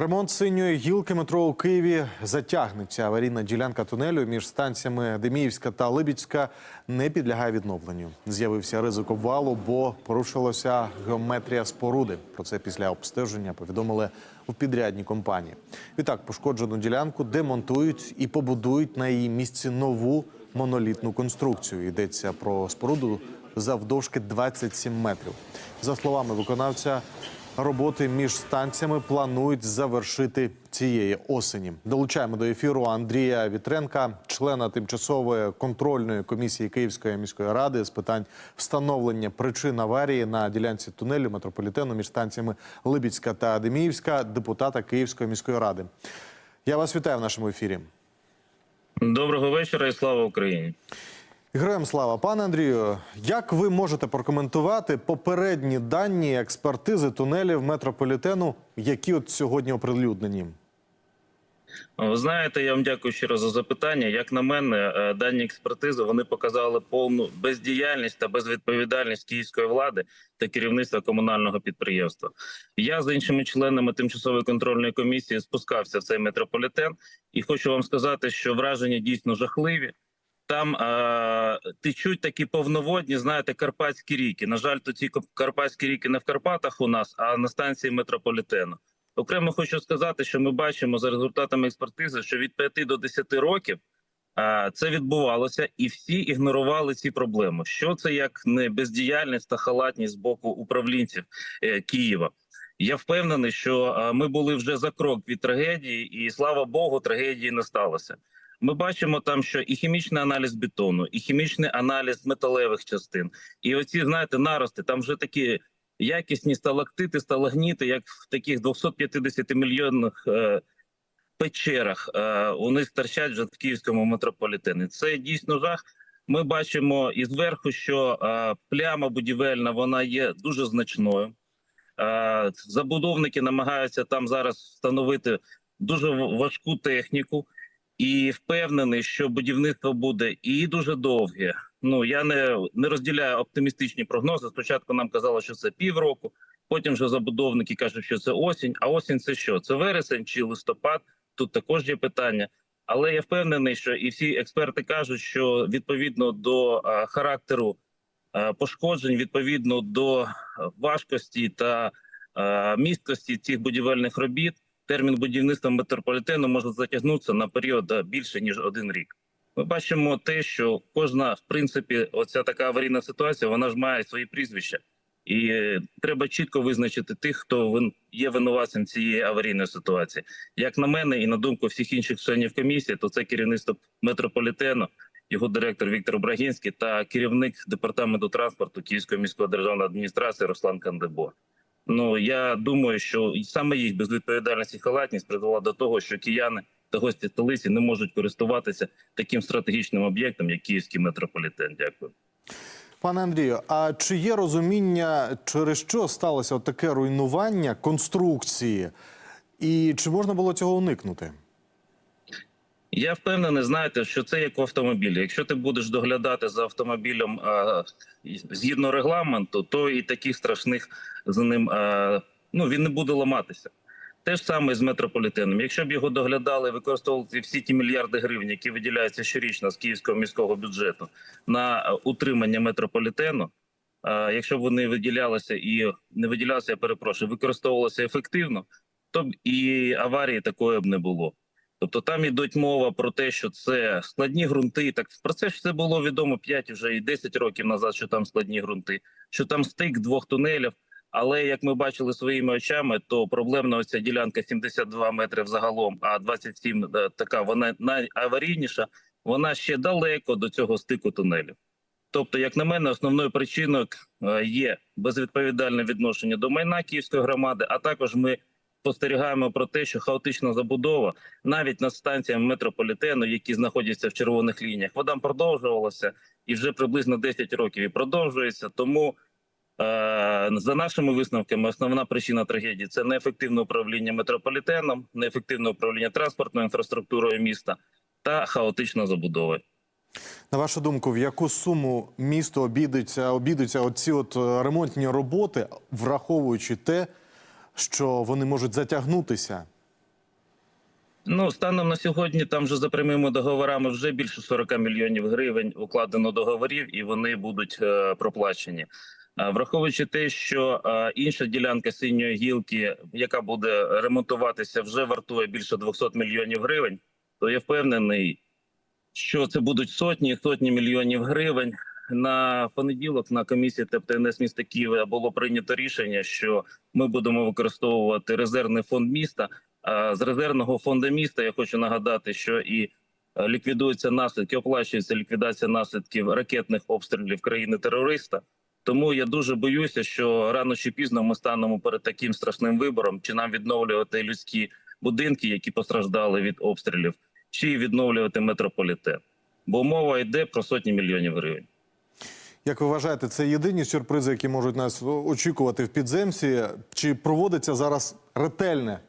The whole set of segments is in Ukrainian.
Ремонт синьої гілки метро у Києві затягнеться. Аварійна ділянка тунелю між станціями Деміївська та Либідська не підлягає відновленню. З'явився ризик обвалу, бо порушилася геометрія споруди. Про це після обстеження повідомили у підрядній компанії. Відтак пошкоджену ділянку демонтують і побудують на її місці нову монолітну конструкцію. Йдеться про споруду завдовжки 27 метрів. За словами виконавця. Роботи між станціями планують завершити цієї осені. Долучаємо до ефіру Андрія Вітренка, члена тимчасової контрольної комісії Київської міської ради з питань встановлення причин аварії на ділянці тунелю метрополітену між станціями Либідська та Деміївська, депутата Київської міської ради. Я вас вітаю в нашому ефірі. Доброго вечора і слава Україні. Героям слава, пане Андрію. Як ви можете прокоментувати попередні дані експертизи тунелів метрополітену, які от сьогодні оприлюднені? Ви знаєте, я вам дякую щиро за запитання. Як на мене, е, дані експертизи вони показали повну бездіяльність та безвідповідальність київської влади та керівництва комунального підприємства. Я з іншими членами тимчасової контрольної комісії спускався в цей метрополітен, і хочу вам сказати, що враження дійсно жахливі. Там е, течуть такі повноводні, знаєте, карпатські ріки. На жаль, то ці карпатські ріки не в Карпатах у нас, а на станції метрополітену. Окремо хочу сказати, що ми бачимо за результатами експертизи, що від 5 до 10 років е, це відбувалося, і всі ігнорували ці проблеми. Що це як не бездіяльність та халатність з боку управлінців е, Києва? Я впевнений, що е, ми були вже за крок від трагедії, і слава Богу, трагедії не сталося. Ми бачимо там, що і хімічний аналіз бетону, і хімічний аналіз металевих частин, і оці, знаєте, нарости там вже такі якісні сталактити, сталагніти, як в таких 250 мільйонних е, печерах. Е, у них торчать вже в київському метрополітені. Це дійсно жах. Ми бачимо і зверху, що е, пляма будівельна вона є дуже значною. Е, забудовники намагаються там зараз встановити дуже важку техніку, і впевнений, що будівництво буде і дуже довге. Ну я не, не розділяю оптимістичні прогнози. Спочатку нам казали, що це півроку. Потім вже забудовники кажуть, що це осінь. А осінь це що? Це вересень чи листопад? Тут також є питання. Але я впевнений, що і всі експерти кажуть, що відповідно до а, характеру а, пошкоджень, відповідно до важкості та а, місткості цих будівельних робіт, термін будівництва метрополітену може затягнутися на період більше ніж один рік. Ми бачимо те, що кожна, в принципі, оця така аварійна ситуація, вона ж має свої прізвища, і е, треба чітко визначити тих, хто є винуватцем цієї аварійної ситуації. Як на мене, і на думку всіх інших членів комісії, то це керівництво метрополітену, його директор Віктор Брагінський та керівник департаменту транспорту Київської міської державної адміністрації Руслан Кандебо. Ну я думаю, що саме їх безвідповідальність і халатність призвела до того, що кияни та гості столиці не можуть користуватися таким стратегічним об'єктом, як Київський метрополітен. Дякую. Пане Андрію, а чи є розуміння, через що сталося таке руйнування конструкції, і чи можна було цього уникнути? Я впевнений, знаєте, що це як в автомобілі. Якщо ти будеш доглядати за автомобілем а, згідно регламенту, то і таких страшних за ним а, ну він не буде ламатися. Те ж саме з метрополітеном. Якщо б його доглядали, використовували всі ті мільярди гривень, які виділяються щорічно з київського міського бюджету на утримання метрополітену. а, Якщо б вони виділялися і не виділялися, я перепрошую, використовувалися ефективно, то б і аварії такої б не було. Тобто там йдуть мова про те, що це складні ґрунти. Так про це ж все було відомо 5 вже і 10 років назад, що там складні ґрунти, що там стик двох тунелів. Але як ми бачили своїми очами, то проблемна оця ділянка 72 метри взагалом, а 27 е, така вона найаварійніша. Вона ще далеко до цього стику тунелів. Тобто, як на мене, основною причиною е, є безвідповідальне відношення до майна київської громади, а також ми спостерігаємо про те, що хаотична забудова навіть над станціями метрополітену, які знаходяться в червоних лініях, вона продовжувалася і вже приблизно 10 років і продовжується. Тому е, за нашими висновками, основна причина трагедії це неефективне управління метрополітеном, неефективне управління транспортною інфраструктурою міста та хаотична забудова. На вашу думку, в яку суму місто обійдуться, обійдуться оці от е, ремонтні роботи, враховуючи те, що вони можуть затягнутися? Ну, станом на сьогодні там вже за прямими договорами вже більше 40 мільйонів гривень укладено договорів, і вони будуть е, проплачені. Е, Враховуючи те, що е, інша ділянка синьої гілки, яка буде ремонтуватися, вже вартує більше 200 мільйонів гривень, то я впевнений, що це будуть сотні і сотні мільйонів гривень. На понеділок на комісії ТПНС міста Києва було прийнято рішення, що ми будемо використовувати резервний фонд міста. А з резервного фонду міста я хочу нагадати, що і е, ліквідуються наслідки, оплачується ліквідація наслідків ракетних обстрілів країни терориста. Тому я дуже боюся, що рано чи пізно ми станемо перед таким страшним вибором: чи нам відновлювати людські будинки, які постраждали від обстрілів, чи відновлювати метрополітен. Бо мова йде про сотні мільйонів гривень. Як ви вважаєте, це єдині сюрпризи, які можуть нас очікувати в підземці? Чи проводиться зараз ретельне,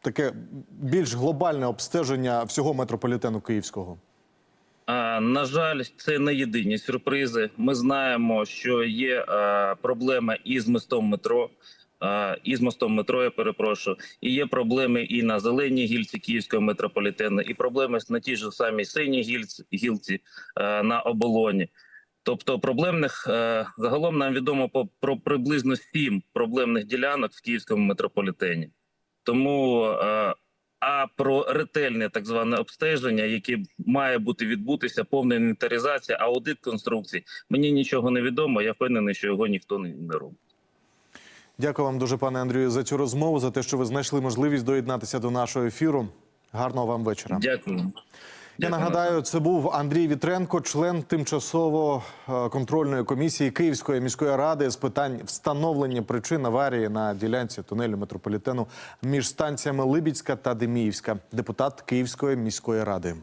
таке більш глобальне обстеження всього метрополітену київського? На жаль, це не єдині сюрпризи. Ми знаємо, що є а, проблема із мостом метро. а, І з мостом метро, я перепрошую, і є проблеми і на зеленій гільці Київського метрополітену, і проблеми на тій ж самій синій гільці, гілці на оболоні. Тобто, проблемних е, загалом нам відомо про приблизно сім проблемних ділянок в Київському метрополітені. Тому е, а про ретельне так зване обстеження, яке має бути відбутися, повна інвентаризація, аудит конструкцій. Мені нічого не відомо. Я впевнений, що його ніхто не, не робить. Дякую вам дуже, пане Андрію, за цю розмову, за те, що ви знайшли можливість доєднатися до нашого ефіру. Гарного вам вечора. Дякую. Я нагадаю, це був Андрій Вітренко, член тимчасово е, контрольної комісії Київської міської ради з питань встановлення причин аварії на ділянці тунелю метрополітену між станціями Либідська та Деміївська, депутат Київської міської ради.